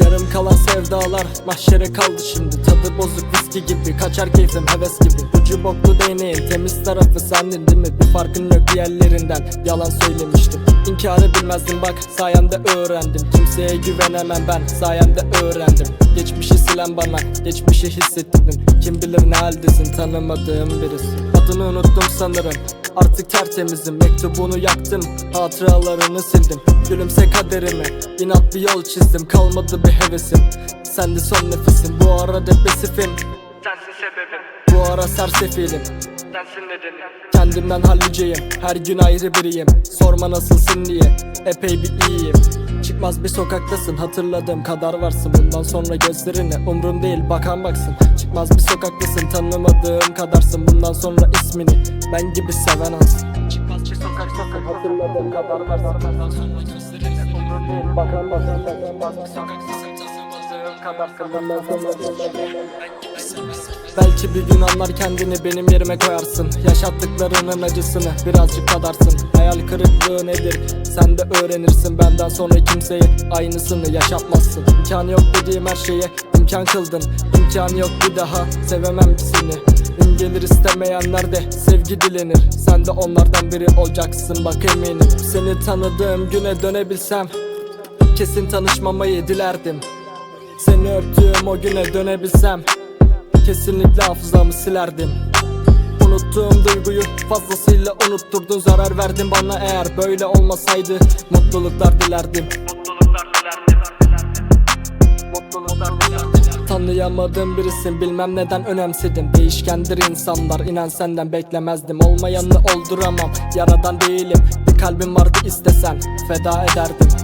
Yarım kalan sevdalar mahşere kaldı şimdi. Tadı bozuk viski gibi kaçar keyfim heves gibi. Ucu boklu değneğin temiz tarafı sendin değil mi? Bir farkın yok diğerlerinden yalan söylemiştim. İnkarı bilmezdim bak sayemde öğrendim. Kimseye güvenemem ben sayemde öğrendim. Geçmişi silen bana geçmişi hissettirdin Kim bilir ne haldesin tanımadığım birisi. Adını unuttum sanırım Artık tertemizim mektubunu yaktım Hatıralarını sildim. Gülümse kaderime inat bir yol çizdim Kalmadı bir hevesim. Sen de son nefesim Bu ara depresifim. Sensin sebebim, Bu ara sersefilim. Sensin nedenim. Kendimden halliceyim Her gün ayrı biriyim. Sorma nasılsın diye Epey bir iyiyim Çıkmaz bir sokaktasın Hatırladığım kadar varsın. Bundan sonra gözlerine umrum değil bakan baksın. Çıkmaz bir sokaktasın Tanımadığım kadarsın. Bundan sonra ismini Ben gibi seven az Çıkmaz bir sokaktasın Hatırladığım kadar varsın. Bundan sonra gözlerine umrum değil bakan baksın. Çıkmaz bir sokaktasın Tanımadığım kadarsın. Bundan sonra gözlerine ben gibi Belki bir gün anlar kendini benim yerime koyarsın. Yaşattıklarının acısını birazcık tadarsın. Hayal kırıklığı nedir? Sen de öğrenirsin. Benden sonra kimseye aynısını yaşatmazsın. İmkanı yok dediğim her şeye imkan kıldın. İmkanı yok bir daha sevemem ki seni. Gelir istemeyenler de sevgi dilenir. Sen de onlardan biri olacaksın bak eminim. Seni tanıdığım güne dönebilsem Kesin tanışmamayı dilerdim. Seni öptüğüm o güne dönebilsem Kesinlikle hafızamı silerdim. Unuttuğum duyguyu fazlasıyla unutturdun Zarar verdin bana. Eğer böyle olmasaydı Mutluluklar dilerdim. Tanıyamadığım birisin bilmem neden önemsedim. Değişkendir insanlar inan senden beklemezdim. Olmayanı olduramam yaradan değilim. Bir kalbim vardı istesen feda ederdim